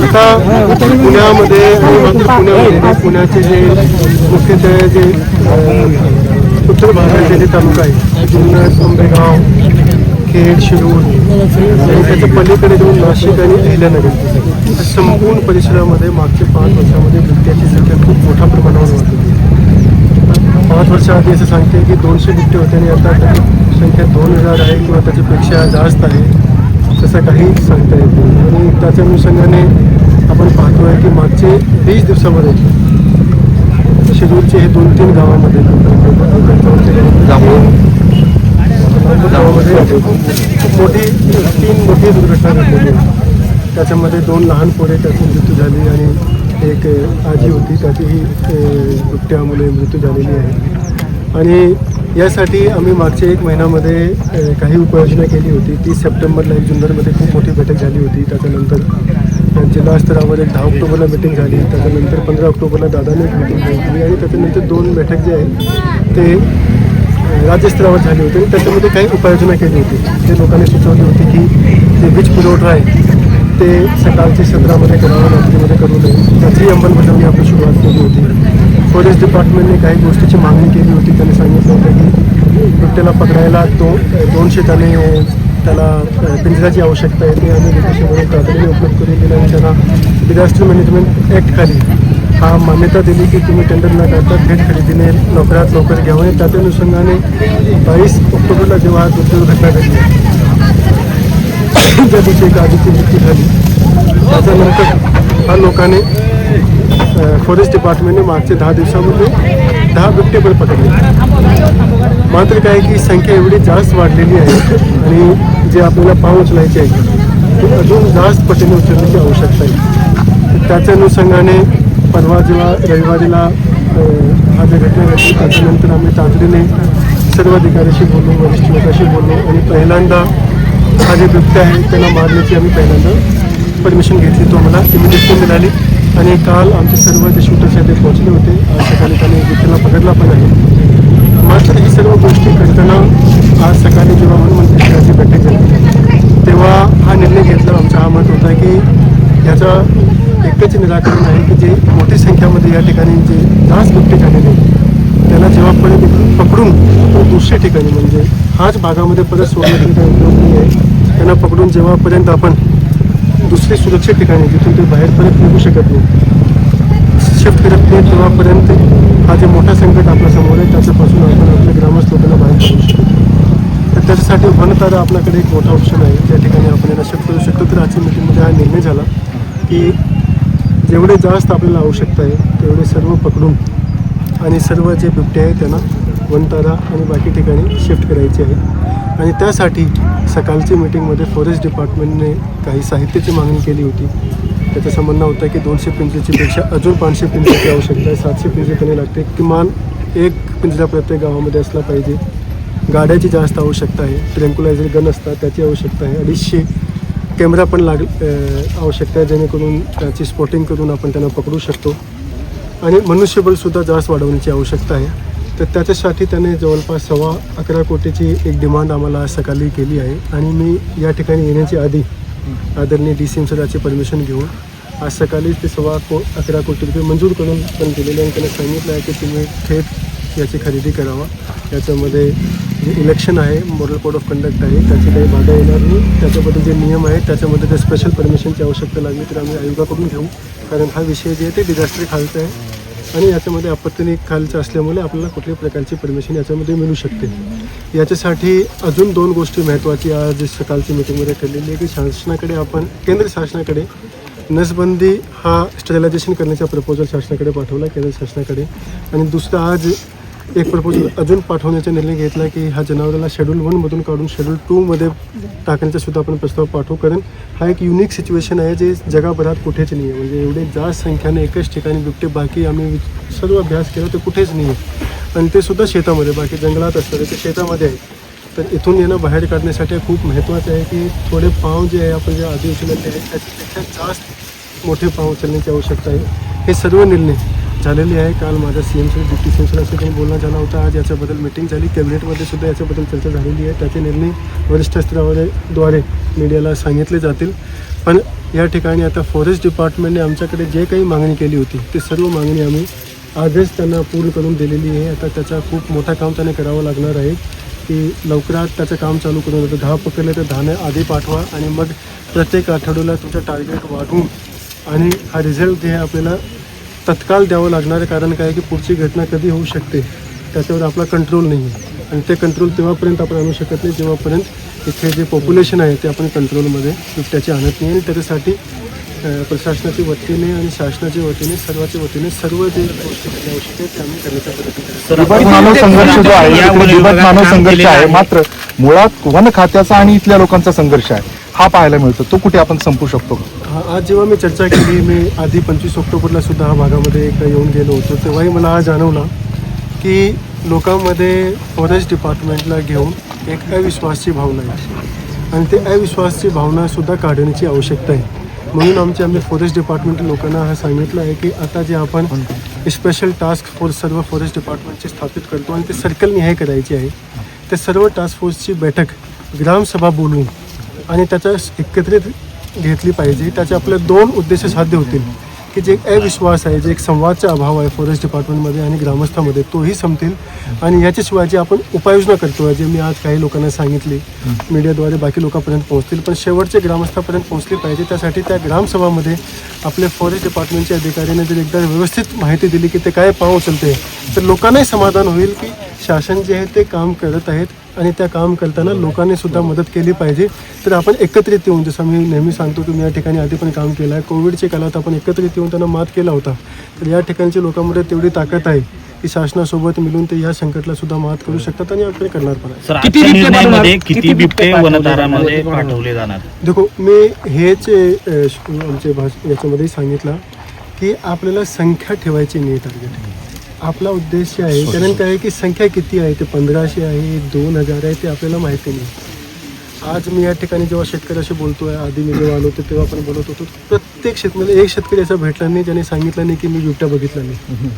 आता पुण्यामध्ये पुण्यामध्ये जे पुण्याचे जे मुख्यतः जे उत्तर भागाचे जे तालुका आहे जुन्नर आंबेगाव खेड शिरूर आणि त्याच्या पलीकडे जाऊन नाशिक आणि अहिल्यानगर. संपूर्ण परिसरामध्ये मागच्या पाच वर्षामध्ये बिबट्याची संख्या खूप मोठ्या प्रमाणावर वाढली पाच वर्षाआधी असं सांगते की दोनशे बिबटे होते आणि आता त्याची संख्या दोन हजार आहे किंवा त्याच्यापेक्षा जास्त आहे तसं काही सांगता येत नाही. आणि त्याच्या अनुषंगाने आपण पाहतो आहे की मागचे वीस दिवसामध्ये शिरूरचे हे दोन तीन गावामध्ये गावामध्ये खूप मोठी तीन मोठी दुर्घटना घडलेली आहे. त्याच्यामध्ये दोन लहान पोरे त्याची मृत्यू झाली आणि एक आजी होती. त्याचीही अ, मृत्यू झालेली आहे. आणि यासाठी आम्ही मागच्या एक महिन्यामध्ये काही उपाययोजना केली होती. तीस सप्टेंबरला एक जुन्नरमध्ये खूप मोठी बैठक झाली होती. त्याच्यानंतर जिल्हास्तरावर एक दहा ऑक्टोबरला मिटिंग झाली. त्याच्यानंतर पंधरा ऑक्टोबरला दादाने एक मिटिंग घेतली आणि त्याच्यानंतर दोन बैठक जे आहेत ते राज्यस्तरावर झाली होती. आणि त्याच्यामध्ये काही उपाययोजना केली होती. जे लोकांनी सुचवली होती की जे वीज पुरवठा आहे ते सकाळचे सत्रामध्ये करावं रात्रीमध्ये करू नये. त्याची अंमलबजावणी आपण सुरुवात केली होती. फॉरेस्ट डिपार्टमेंटने काही गोष्टीची मागणी केली होती. त्यांनी सांगितलं होतं की बिबट्याला पकडायला तो दोनशे त्याने त्याला अ, पिंजऱ्याची आवश्यकता आहे ती आम्ही डिप्रेशनमधून तातडीने उपलब्ध करून दिली आणि त्यांना डिझास्टर मॅनेजमेंट ॲक्टखाली हा मान्यता दिली की तुम्ही टेंडर न करता थेट खरेदीने लवकरात लवकर घ्यावं. आणि त्याच्या अनुषंगाने बावीस ऑक्टोबरला जेव्हा हा घटना घडली ज्या दिवशी एका आधीची मृत्यू झाली. त्याच्यानंतर हा लोकांनी फॉरेस्ट डिपार्टमेंटने मागच्या दहा दिवसामध्ये दहा बिबटे पण पकडले. मात्र काय की संख्या एवढी जास्त वाढलेली आहे आणि जे आपल्याला पाऊल उचलायचे आहे ते अजून जास्त पटीने उचलण्याची आवश्यकता आहे. त्याच्या अनुषंगाने परवा जेव्हा रविवारीला हा जे घटना घडली त्याच्यानंतर आम्ही तातडीने सर्व अधिकाऱ्याशी बोललो वरिष्ठ लोकांशी बोललो आणि पहिल्यांदा हा जे बिबट्या आहे त्यांना मारण्याची आम्ही पहिल्यांदा परमिशन घेतली. तो आम्हाला इमिडिएटली मिळाली आणि काल आमचे सर्व जे शूटर्स आहेत ते पोहोचले होते आज सकाळी त्यांनी बिबट्याला पकडला पण आहे. मात्र ही सर्व गोष्टी करताना आज सकाळी जेव्हा वनमंत्र्यांची बैठक झाली तेव्हा हा निर्णय घेतला आमचा हा मत होता की याचा एकच निराकरण आहे की जे मोठी संख्यामध्ये या ठिकाणी जे दास बिबटे झालेले त्याला जेव्हा परत पकडून तो दुसऱ्या ठिकाणी म्हणजे हाच भागामध्ये परत सोडण्याचा काही उपयोग नाही आहे त्यांना पकडून जेव्हापर्यंत आपण दुसरी सुरक्षित ठिकाणी जिथून ते बाहेर परत निघू शकत नाही शिफ्ट करत नाही तेव्हापर्यंत हा जे मोठा संकट आपल्यासमोर आहे त्याच्यापासून आपण आपल्या ग्रामस्थ लोकांना बाहेर करू शकतो. तर त्याच्यासाठी वनतारा आपल्याकडे एक मोठा ऑप्शन आहे. त्या ठिकाणी आपण याला शिफ्ट करू शकतो. तर आजच्या मिटिंगमध्ये हा निर्णय झाला की जेवढे जास्त आपल्याला आवश्यकता आहे तेवढे सर्व पकडून आणि सर्व जे बिबटे आहे त्यांना वनतारा आणि बाकी ठिकाणी शिफ्ट करायचे आहे. आणि त्यासाठी सकाळची मिटिंगमध्ये फॉरेस्ट डिपार्टमेंटने काही साहित्याची मागणी केली होती. त्याचं म्हणणं होतं की दोनशे पिंजऱ्याची पेक्षा अजून पाचशे पिंजऱ्याची आवश्यकता आहे. सातशे पिंजरे त्यांनी लागते किमान एक पिंजरा प्रत्येक गावामध्ये असला पाहिजे. गाड्याची जास्त आवश्यकता आहे. ट्रँक्युलायझर गन असतात त्याची आवश्यकता आहे. अडीचशे कॅमेरा पण लाग आवश्यकता आहे जेणेकरून त्याची स्पॉटिंग करून आपण त्यांना पकडू शकतो. आणि मनुष्यबळसुद्धा जास्त वाढवण्याची आवश्यकता आहे. तर त्याच्यासाठी त्याने जवळपास सव्वा अकरा कोटीची एक डिमांड आम्हाला सकाळी केली आहे. आणि मी या ठिकाणी येण्याच्या आधी आदरणीय डी सी एम सराची परमिशन घेऊन आज सकाळीच ते सव्वा को अकरा कोटी रुपये मंजूर करून पण दिलेले आणि त्यांना सांगितलं आहे की तुम्ही थेट याची खरेदी करावा. याच्यामध्ये जे इलेक्शन आहे मॉडल कोड ऑफ कंडक्ट आहे त्याची काही बाधा येणार नाही. त्याच्याबद्दल जे नियम आहेत त्याच्यामध्ये जर स्पेशल परमिशनची आवश्यकता लागली तर आम्ही आयोगाकडून घेऊ. कारण हा विषय जे आहे ते डिझास्टर खालचा आहे. आणि याच्यामध्ये आपत्तीने खालचं असल्यामुळे आपल्याला कुठल्याही प्रकारची परमिशन याच्यामध्ये मिळू शकते. याच्यासाठी अजून दोन गोष्टी महत्त्वाची आज सकाळची मिटिंगमध्ये ठरलेली आहे की शासनाकडे आपण केंद्र शासनाकडे नसबंदी हा स्टरिलायझेशन करण्याचा प्रपोजल शासनाकडे पाठवला केंद्र शासनाकडे. आणि दुसरं आज एक प्रपोजल अजून पाठवण्याचा निर्णय घेतला की हा जनावराला शेड्यूल वनमधून काढून शेड्यूल टूमध्ये टाकण्याचा सुद्धा आपण प्रस्ताव पाठवू. कारण हा एक युनिक सिच्युएशन आहे जे जगाभरात कुठेच नाही आहे म्हणजे एवढे जास्त संख्याने एकच ठिकाणी बिबटे बाकी आम्ही सर्व अभ्यास केला ते कुठेच नाही आहे आणि ते सुद्धा शेतामध्ये बाकी जंगलात असतात ते शेतामध्ये आहे. तर इथून येणं बाहेर काढण्यासाठी खूप महत्त्वाचं आहे की थोडे पाव जे आहे आपण जे आधी उचलले आहेत त्याच्यापेक्षा जास्त मोठे पाव उचलण्याची आवश्यकता आहे. हे सर्व निर्णय झालेली आहे. काल माझा सी एमशी डिप्टी सी एमशी काही बोलणं झाला होता. आज याच्याबद्दल मिटिंग झाली. कॅबिनेटमध्ये सुद्धा याच्याबद्दल चर्चा झालेली आहे. त्याचे निर्णय वरिष्ठ स्तरामध्ये द्वारे मीडियाला सांगितले जातील. पण या ठिकाणी आता फॉरेस्ट डिपार्टमेंटने आमच्याकडे जे काही मागणी केली होती ती सर्व मागणी आम्ही आजच त्यांना पूर्ण करून दिलेली आहे. आता त्याचा खूप मोठा काम त्यांना करावं लागणार आहे की लवकरात त्याचं काम चालू करून आता दहा पकडले तर दहाने आधी पाठवा आणि मग प्रत्येक आठवड्याला तुमचं टार्गेट वाढवून आणि हा रिझल्ट जे आपल्याला तत्काळ द्यावं लागणार आहे कारण काय आहे की पुढची घटना कधी होऊ शकते त्याच्यावर आपला कंट्रोल नाही आहे. आणि ते कंट्रोल तेव्हापर्यंत आपण आणू शकत नाही जेव्हापर्यंत इथे जे पॉप्युलेशन आहे ते आपण कंट्रोलमध्ये बिबट्याची आणत नाही. आणि त्याच्यासाठी प्रशासनाच्या वतीने आणि शासनाच्या वतीने सर्वाच्या वतीने सर्व जे गोष्टी आवश्यक आहे ते आम्ही करण्याचा प्रयत्न करतो बिबट मानव संघर्ष जो आहे. मात्र मुळात वन खात्याचा आणि इथल्या लोकांचा संघर्ष आहे. हा पाहायला मिळतो. तो कुठे आपण संपू शकतो हा आज जेव्हा मी चर्चा केली मी आधी पंचवीस ऑक्टोबरला सुद्धा हा भागामध्ये एक येऊन गेलो होतो. तेव्हाही मला हा जाणवला की लोकांमध्ये फॉरेस्ट डिपार्टमेंटला घेऊन एक अविश्वासची भावना आहे. आणि ते अविश्वासची भावनासुद्धा काढण्याची आवश्यकता आहे. म्हणून आमच्या आम्ही फॉरेस्ट डिपार्टमेंट लोकांना हा सांगितलं आहे की आता जे आपण स्पेशल टास्क फोर्स सर्व फॉरेस्ट डिपार्टमेंटचे स्थापित करतो आणि ते सर्कल निहाय करायची आहे. ते सर्व टास्क फोर्सची बैठक ग्रामसभा बोलून आणि त्याच्या एकत्रित घेतली पाहिजे. त्याचे आपले दोन उद्देश साध्य होतील की जे एक अविश्वास आहे जे एक संवादचा अभाव आहे फॉरेस्ट डिपार्टमेंटमध्ये आणि ग्रामस्थामध्ये तोही संपतील. आणि याच्याशिवाय जे आपण उपाययोजना करतो आहे जे मी आज काही लोकांना सांगितली मीडियाद्वारे बाकी लोकांपर्यंत पोहोचतील पण शेवटचे ग्रामस्थापर्यंत पोहोचली पाहिजे. त्यासाठी त्या ग्रामसभामध्ये आपले फॉरेस्ट डिपार्टमेंटच्या अधिकाऱ्याने जर एकदा व्यवस्थित माहिती दिली की ते काय पाव उचलते तर लोकांनाही समाधान होईल की शासन जे आहे ते काम करत आहेत. आणि त्या काम करताना लोकांनी सुद्धा मदत केली पाहिजे. तर आपण एकत्रित येऊन जसं मी नेहमी सांगतो की मी या ठिकाणी आधी पण काम केलं आहे. कोविडच्या काळात आपण एकत्रित येऊन त्यांना मात केला होता. तर या ठिकाणच्या लोकांमध्ये तेवढी ताकद आहे की शासनासोबत मिळून ते या संकटला सुद्धा मात करू शकतात आणि आपले करणार पण आहे. किती बिबटे पाठवले जाणार? देखो मी हेच आमचे भाष याच्यामध्ये सांगितलं की आपल्याला संख्या ठेवायची नाही टार्गेट आपला उद्देश आहे. कारण काय आहे की संख्या किती आहे? ते पंधराशे आहे दोन हजार आहे ते आपल्याला माहिती नाही. आज मी या ठिकाणी जेव्हा शेतकऱ्याशी बोलतोय आधी मी जेव्हा आलो होतो तेव्हा पण बोलत होतो प्रत्येक शेतमध्ये एक शेतकरी असा भेटला नाही ज्याने सांगितलं नाही की मी बिबट्या बघितला नाही.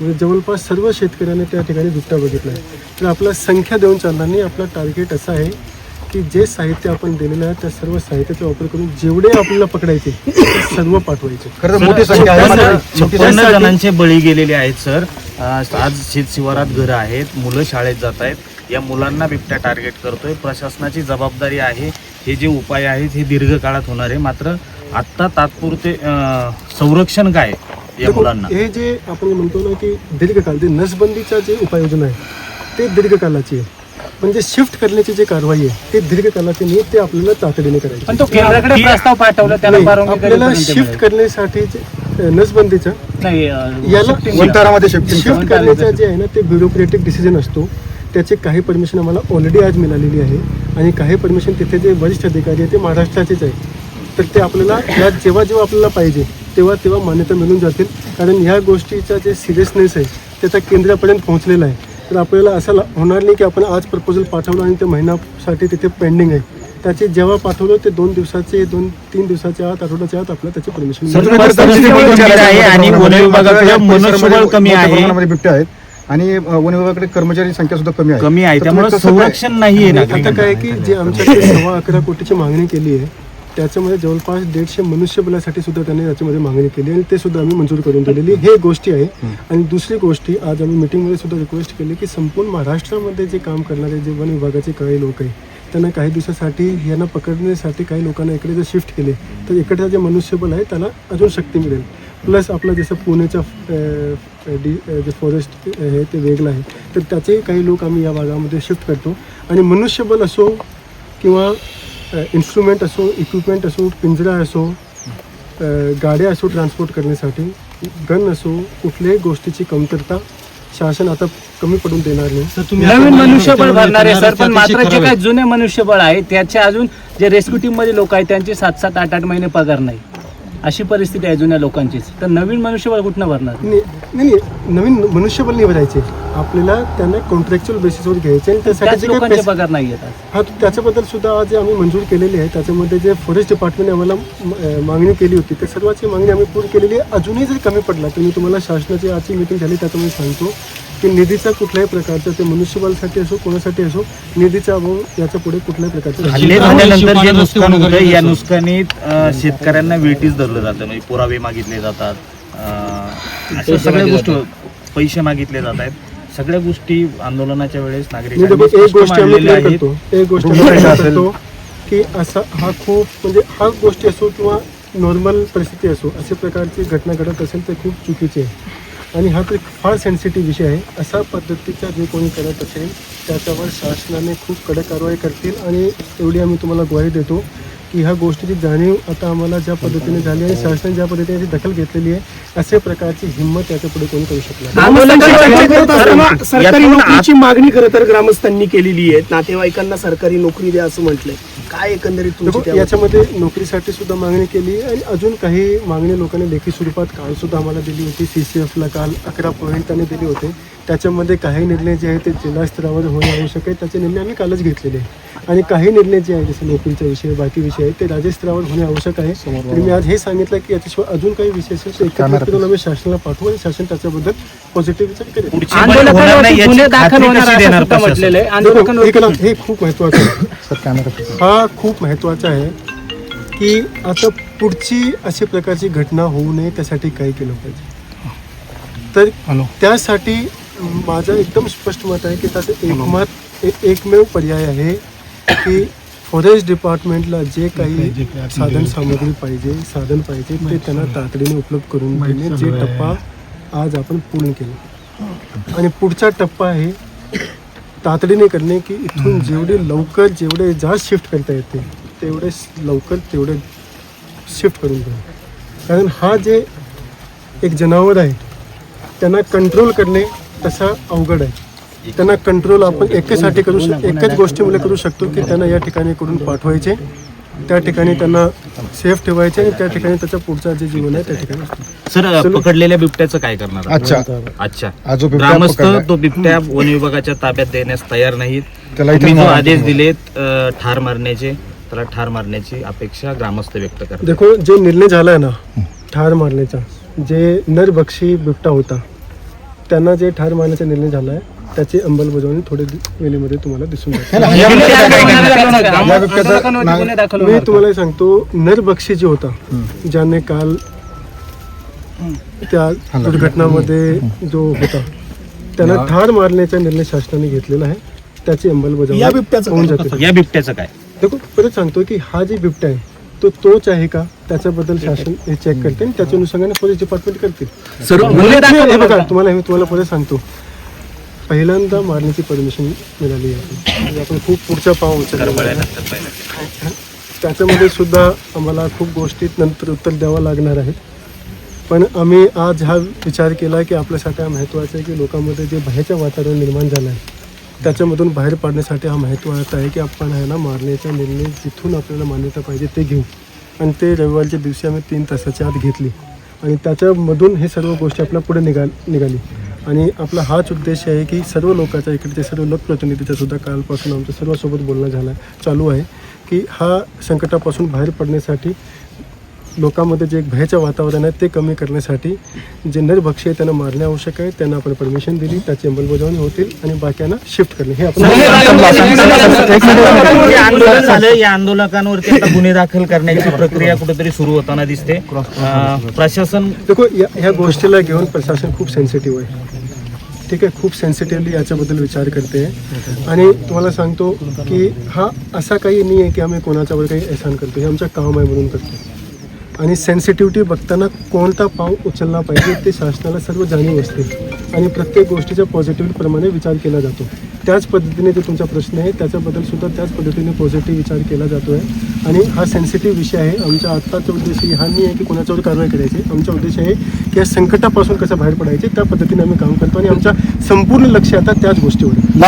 म्हणजे जवळपास सर्व शेतकऱ्यांनी त्या ठिकाणी बिबट्या बघितला आहे. तर आपला संख्या देऊन चालणार नाही आपला टार्गेट असा आहे की जे साहित्य आपण दिलेलं आहे त्या सर्व साहित्याचा वापर करून जेवढे आपल्याला पकडायचे ते सर्व पाठवायचे. खरं तर मोठी संख्या आहे. मात्र छप्पन्न त्यासाठी- जणांचे बळी गेलेले आहेत सर. अं, आज शेत शिवारात घरं आहेत मुलं शाळेत जात आहेत. या मुलांना बिबट्या टार्गेट करतोय. प्रशासनाची जबाबदारी आहे. हे जे उपाय आहेत हे दीर्घकाळात होणार आहे. मात्र आत्ता तात्पुरते अं, संरक्षण काय या मुलांना? हे जे आपण म्हणतो ना की दीर्घकाल ते नसबंदीचा जे उपाययोजना आहे ते दीर्घकालाची आहे पण जे शिफ्ट करण्याची जी कारवाई आहे ते दीर्घकालाची नाही ते आपल्याला तातडीने करायची. पण तो केंद्राकडे प्रस्ताव पाठवला त्याला नाही, परवानगी आपल्याला शिफ्ट मिळेल? करण्यासाठी जे, नसबंदीचं नाही अं, याला shifting वनतारामध्ये शिफ्टिंग शिफ्ट करण्याचा जे आहे ना ते ब्युरोक्रेटिक डिसिजन असतो. त्याचे काही परमिशन आम्हाला ऑलरेडी आज मिळालेली आहे. आणि काही परमिशन तिथे जे वरिष्ठ अधिकारी आहे ते महाराष्ट्राचेच आहे तर ते आपल्याला या जेव्हा जेव्हा आपल्याला पाहिजे तेव्हा तेव्हा मान्यता मिळून जातील. कारण ह्या गोष्टीचा जे सिरियसनेस आहे त्याचा केंद्रापर्यंत पोहोचलेला आहे. तर आपल्याला असं होणार नाही की आपण आज प्रपोजल पाठवलं आणि ते महिन्यासाठी तिथे पेंडिंग आहे. त्याचे जेव्हा पाठवलं ते दोन दिवसाचे दोन तीन दिवसाच्या आत आठवड्याच्या आत आपल्याला त्याची परमिशन सर, मिळेल. परिस्थिती गंभीर आहे आणि वन विभागाकडे मनुष्यबळ कमी मोठ्या आहे. प्रमाणामध्ये बिबटे आहेत आणि वन विभागाकडे कर्मचारी संख्या सुद्धा कमी आहे. कमी आहे. त्यामुळे संरक्षण नाही आता काय आहे की जे आमच्याकडे सव्वा अकरा कोटीची मागणी केली आहे त्याच्यामध्ये जवळपास दीडशे मनुष्यबळासाठी सुद्धा त्यांनी त्याच्यामध्ये मागणी केली आणि ते सुद्धा आम्ही मंजूर करून दिलेली. हे गोष्टी आहे. आणि दुसरी गोष्टी आज आम्ही मिटिंगमध्ये सुद्धा रिक्वेस्ट केली की संपूर्ण महाराष्ट्रामध्ये जे काम करणारे जे वन विभागाचे काही लोक आहे त्यांना काही दिवसासाठी यांना पकडण्यासाठी काही लोकांना इकडे जर शिफ्ट केले तर इकडचं जे मनुष्यबळ आहे त्याला अजून शक्ती मिळेल. प्लस आपलं जसं पुण्याचं डी जे फॉरेस्ट आहे ते वेगळं आहे तर त्याचेही काही लोक आम्ही या भागामध्ये शिफ्ट करतो. आणि मनुष्यबळ असो किंवा इन्स्ट्रुमेंट असो इक्विपमेंट असो पिंजरा असो गाड्या असो ट्रान्सपोर्ट करण्यासाठी गन असो कुठल्याही गोष्टीची कमतरता शासन आता कमी पडून देणार नाही. नवीन मनुष्यबळ भरणार आहे सर पण मात्र जे काही जुने मनुष्यबळ आहे त्याचे अजून जे रेस्क्यू टीममध्ये लोक आहेत त्यांचे सात सात आठ आठ महिने पगार नाही. अशी परिस्थिती आहे जुन्या लोकांचीच. तर नवीन मनुष्यबळ कुठनं भरणार? नाही नाही नाही, नवीन मनुष्यबळ नाही भरायचे. आपल्याला त्यांना कॉन्ट्रॅक्च्युअल बेसिसवर घ्यायचे आणि त्यासाठी त्याच जे काही लोकांचे पैसे- पगार नाही येतात हा त्याच्याबद्दल सुद्धा आज आम्ही मंजूर केलेली आहे त्याच्यामध्ये जे फॉरेस्ट डिपार्टमेंटने आम्हाला म- अ, मागणी केली होती त्या सर्वाची मागणी आम्ही पूर्ण केलेली आहे. अजूनही जर कमी पडला तर मी तुम्हाला शासनाची आजची मीटिंग झाली त्याच्यामध्ये सांगतो. की निधीचा कुठल्याही प्रकारचा ते मनुष्यबळासाठी असो कोणासाठी असो निधीचा अभाव याच्यापुढे कुठल्याही प्रकारचा हल्ले झाल्यानंतर जे नुकसान होतं या नुकसानीत अं, शेतकऱ्यांना वेटीस धरलं जातं. म्हणजे पुरावे मागितले जातात अं, अशा सगळ्या गोष्टी पैसे मागितले जात आहेत. सगळ्या गोष्टी आंदोलनाच्या वेळेस नागरिकांनी तर एक स्पष्ट गोष्ट आम्ही मांडलेल्या क्लिअर आहेत. करतो. एक गोष्ट आम्ही clear करतो की असा हा खूप म्हणजे हा गोष्टी असो किंवा नॉर्मल परिस्थिती असो अशा प्रकारची घटना घडत असेल तर खूप चुकीची आहे. आणि हा तर फार सेन्सिटिव्ह विषय आहे. अशा पद्धतीचा जे कोणी करत असेल त्याच्यावर शासनाने खूप कडक कारवाई करतील आणि एवढी आम्ही तुम्हाला ग्वाही देतो. की ह्या गोष्टीची जाणीव आता आम्हाला ज्या पद्धतीने झाली आणि शासनाने ज्या पद्धतीने याची दखल घेतलेली आहे अशा प्रकारची हिंमत याच्यापुढे कोणी करू यातून सरकारी नोकरीची मागणी खरं तर ग्रामस्थांनी केलेली आहे. नातेवाईकांना सरकारी नोकरी द्या असं म्हटलंय. काय एकंदरीत याच्यामध्ये नोकरीसाठी सुद्धा मागणी केली आणि अजून काही मागणी लोकांनी लेखी स्वरूपात काल सुद्धा आम्हाला दिली होती. सी सी एफला काल अकरा पॉईंट त्यांनी दिले होते. त्याच्यामध्ये काही निर्णय जे आहेत ते जिल्हा स्तरावर होणे आवश्यक आहे. त्याचे निर्णय आम्ही कालच घेतलेले आहे आणि काही निर्णय जे आहे जसे नोकरीचा विषय बाकी विषय आहेत ते राज्य स्तरावर होणे आवश्यक आहे. आणि मी आज हे सांगितलं की याच्याशिवाय अजून काही करून आम्ही शासनाला पाठवू आणि शासन त्याच्याबद्दल पॉझिटिव्ह विचार आहे. हे खूप महत्वाचं आहे. हा खूप महत्त्वाचा आहे की आता पुढची अशा प्रकारची घटना होऊ नये त्यासाठी काय केलं पाहिजे. तर त्यासाठी माझं एकदम स्पष्ट मत आहे की त्याचं एकमत एकमेव पर्याय आहे की फॉरेस्ट डिपार्टमेंटला जे काही साधन सामग्री पाहिजे साधन पाहिजे ते त्यांना तातडीने उपलब्ध करून देणे जे टप्पा आज आपण पूर्ण केला. आणि पुढचा टप्पा आहे तातडीने करणे की इथून जेवढे लवकर जेवढे जास्त शिफ्ट करता येते तेवढे लवकर तेवढे शिफ्ट करून घ्या. कारण हा जे एक जनावर आहे त्यांना कंट्रोल करणे तसा अवघड आहे. त्यांना कंट्रोल आपण एकेसाठी करू शक एकच गोष्टीमुळे करू शकतो की त्यांना या ठिकाणी करून पाठवायचे. त्या ठिकाणी त्यांना सेफ ठेवायचे आणि त्या ठिकाणी त्याचा पुढचा जे जीवन आहे त्या ठिकाणी असतो. सर पकडलेल्या बिबट्याचं काय करणार अच्छा. अच्छा. बिबट्या ग्रामस्थ पकडलाय. तो बिबट्या वन विभागाच्या ताब्यात देण्यास तयार नाहीत त्याला इथे तुम्ही जो मारा- आदेश दिलेत अं, ठार मारण्याचे त्याला ठार मारण्याची अपेक्षा ग्रामस्थ व्यक्त करतात. देखो जे निर्णय झाला आहे ना ठार मारण्याचा जे नरभक्षी बिबटा होता त्यांना जे ठार मारण्याचा निर्णय झाला आहे त्याची अंमलबजावणी थोड्या दि- वेळेमध्ये तुम्हाला दिसून जाते मी? तुम्हाला सांगतो नरभक्षी जे होता ज्याने काल त्या दुर्घटनामध्ये जो होता त्यांना ठार मारण्याचा निर्णय शासनाने घेतलेला आहे. त्याची या अंमलबजावणी बिबट्याचं होऊन काय? जाते. या बिबट्याचं काय? देखो परत सांगतो की हा जे बिबटा आहे तो तोच आहे का? त्याच्याबद्दल शासन हे चेक करते आणि त्याच्या अनुषंगाने पोलीस डिपार्टमेंट करतील. सर गुन्हे दाखल हे होणार बघा का? तुम्हाला मी तुम्हाला परत सांगतो. पहिल्यांदा मारण्याची परमिशन मिळाली आहे. म्हणजे आपण खूप पुढच्या पाव उचललेला आहे. त्याच्यामध्ये सुद्धा आम्हाला खूप गोष्टीत नंतर उत्तर द्यावं लागणार आहे. पण आम्ही आज हा विचार केला की आपल्यासाठी हा महत्त्वाचं आहे की लोकांमध्ये जे भयाचं वातावरण निर्माण झालं आहे त्याच्यामधून बाहेर पाडण्यासाठी हा महत्त्वाचा आहे की आपण ना मारण्याचा निर्णय जिथून आपल्याला मान्यता पाहिजे ते घेऊ. आणि ते रविवारच्या दिवशी आम्ही तीन तासाच्या आत घेतली. आणि त्याच्यामधून हे सर्व गोष्टी आपल्या पुढे निघाल निघाली. आणि आपला हाच उद्देश आहे की सर्व लोकांचा इकडचे सर्व लोकप्रतिनिधीचा सुद्धा कालपासून आमच्या सर्वांसोबत बोलणं झालं चालू आहे की हा संकटापासून बाहेर पडण्यासाठी लोकांमध्ये जे एक भयाचं वातावरण आहे ते कमी करण्यासाठी जे नरभक्षी आहे त्यांना मारणे आवश्यक आहे. त्यांना आपण परमिशन दिली त्याची अंमलबजावणी होतील आणि बाकीयांना शिफ्ट करणे. हे आपण जे आंदोलन झालं या आंदोलकांवरती आता गुन्हे दाखल करण्याची प्रक्रिया कुठेतरी सुरू होताना दिसते. प्रशासन देखो या ह्या गोष्टीला घेऊन प्रशासन खूप सेन्सिटिव्ह आहे. ठीक आहे? खूप सेन्सिटिव्हली याच्याबद्दल विचार करते. आणि तुम्हाला सांगतो की हा असा काही नाही आहे की आम्ही कोणाच्यावर काही एहसान करतो. हे आमचं काम आहे म्हणून करतो. आणि सेन्सिटिव्हिटी बघताना कोणता पाव उचलला पाहिजे ते शासनाला सर्व जाणीव असते. आणि प्रत्येक गोष्टीचा पॉझिटिव्ह प्रमाणे विचार केला जातो. त्याच पद्धतीने जो तुमचा प्रश्न आहे त्याच्याबद्दल सुद्धा त्याच पद्धतीने पॉझिटिव्ह विचार केला जातो आहे आणि हा सेन्सिटिव्ह विषय आहे. आमच्या आत्ताचा उद्देश हा नाही आहे की कोणाच्यावर कारवाई करायची. आमचा उद्देश आहे की या संकटापासून कसं बाहेर पडायचे त्या पद्धतीने आम्ही काम करतो. आणि आमचा संपूर्ण लक्ष आता त्याच गोष्टीवर